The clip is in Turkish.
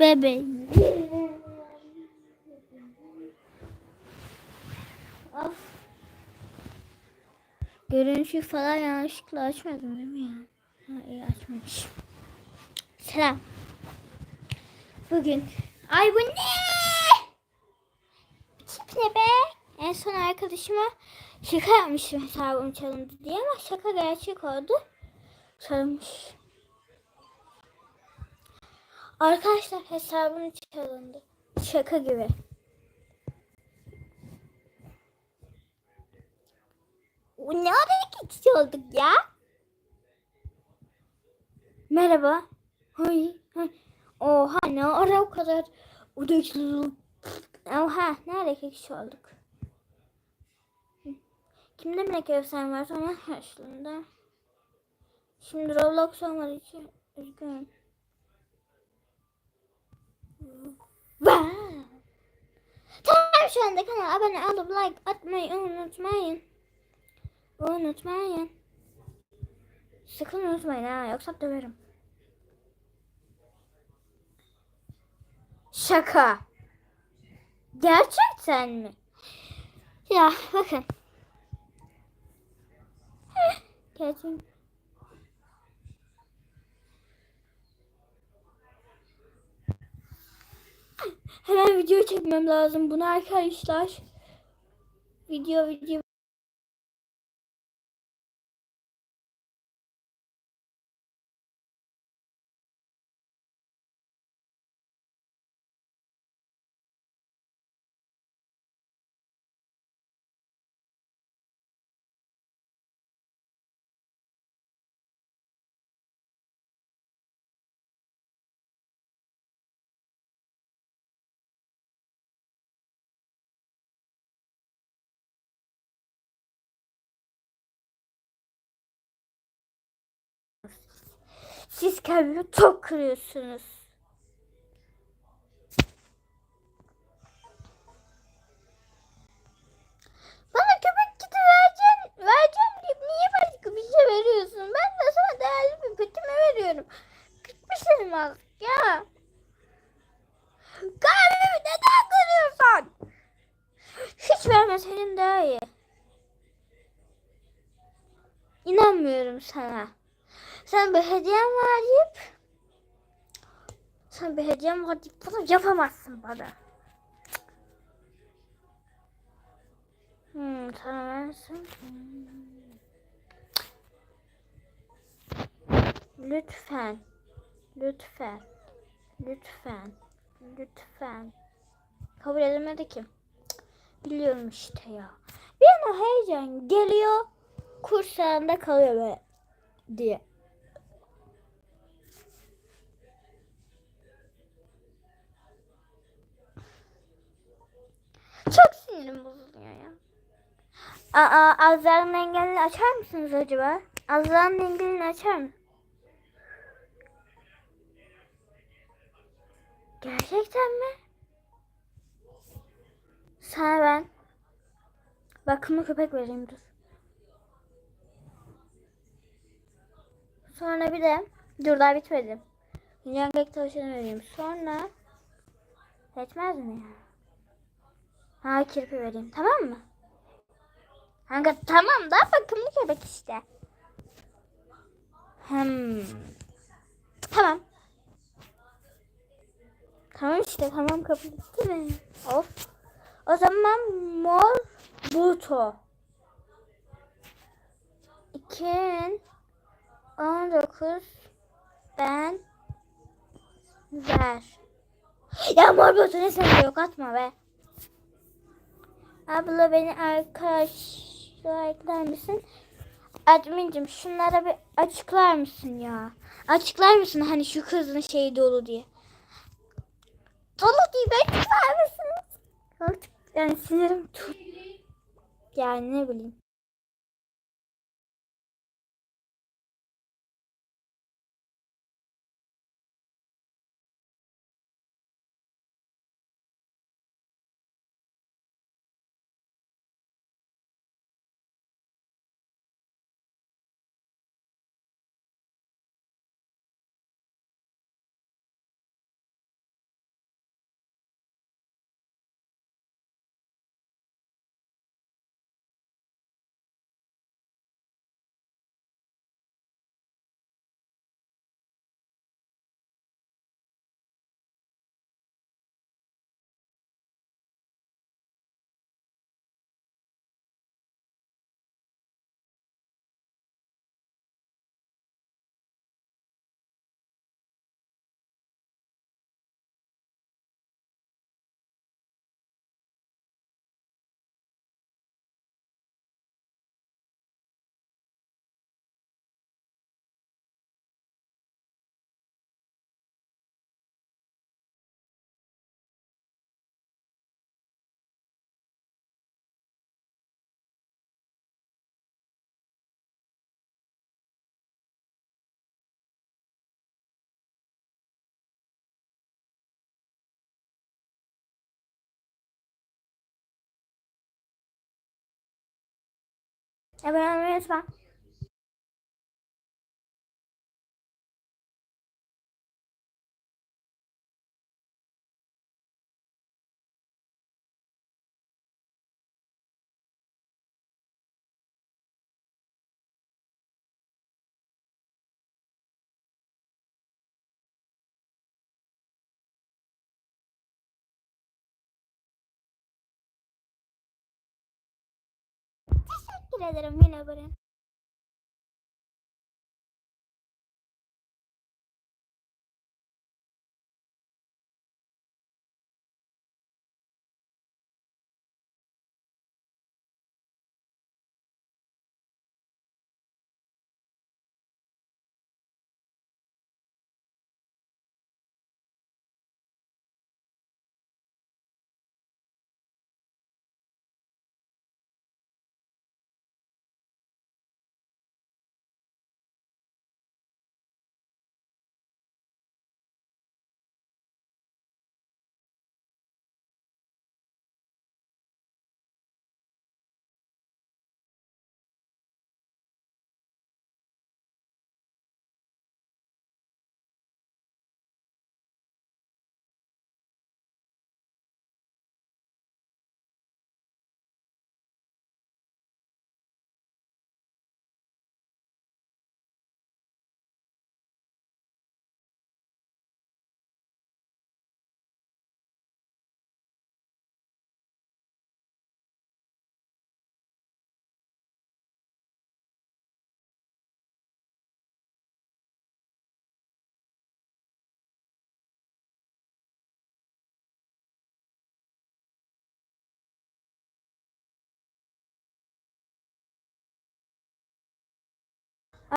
bebeğim. Of. Görünüşü falan yanlışlıkla açmadım değil mi ya? Ha, iyi açmamışım. Selam. Bugün. Ay bu ne? Tip ne be? En son arkadaşıma şaka yapmıştım hesabım çalındı diye ama şaka gerçek oldu. Çalınmış. Arkadaşlar hesabım çalındı. Şaka gibi. Ne ara kişi olduk ya? Merhaba. Hay, hay. Oha ne ara o kadar udaşlı. Oha nerede iki kişi olduk? Kimde melek efsane var sonra karşılığında. Şimdi Roblox olmadığı için üzgünüm. Şu anda kanala abone olup like atmayı unutmayın. Unutmayın. Sakın unutmayın ha yoksa döverim. Şaka. Gerçekten mi? Ya bakın. Gerçekten. Hemen video çekmem lazım bunu arkadaşlar. Video video. Siz kalbimi çok kırıyorsunuz. Bana köpek kiti vereceksin, vereceğim deyip niye başka bir şey veriyorsun? Ben de sana değerli bir petime veriyorum. Kırpmışsın artık ya. Kalbimi neden kırıyorsun? Hiç vermeseydin daha iyi. İnanmıyorum sana. Sen bir hediyem var sen bir hediyem var bunu yapamazsın bana. Hmm, tamam versin. Lütfen. Lütfen. Lütfen. Lütfen. Kabul edilmedi ki. Biliyorum işte ya. Bir an heyecan geliyor. Kursağında kalıyor böyle diye. Çok sinirim bozuluyor ya. Aa, Azra'nın engelini açar mısınız acaba? Azra'nın engelini açar mı? Gerçekten mi? Sana ben bakımlı köpek vereyim dur. Sonra bir de dur daha bitmedi. Gök tavşanı vereyim. Sonra yetmez mi ya? Ha kirpi vereyim tamam mı? Kanka tamam da bakımlı köpek işte. Hmm. Tamam. Tamam işte tamam kabul etti mi? Of. O zaman mor buto. 2019 ben ver. Ya mor buto ne sen yok atma be. Abla beni arkadaşlar ekler misin? Admincim şunlara bir açıklar mısın ya? Açıklar mısın hani şu kızın şeyi dolu diye. Dolu diye bir açıklar? Artık yani sinirim tut. Yani ne bileyim. 要不然我们吃吧。de dramine bari.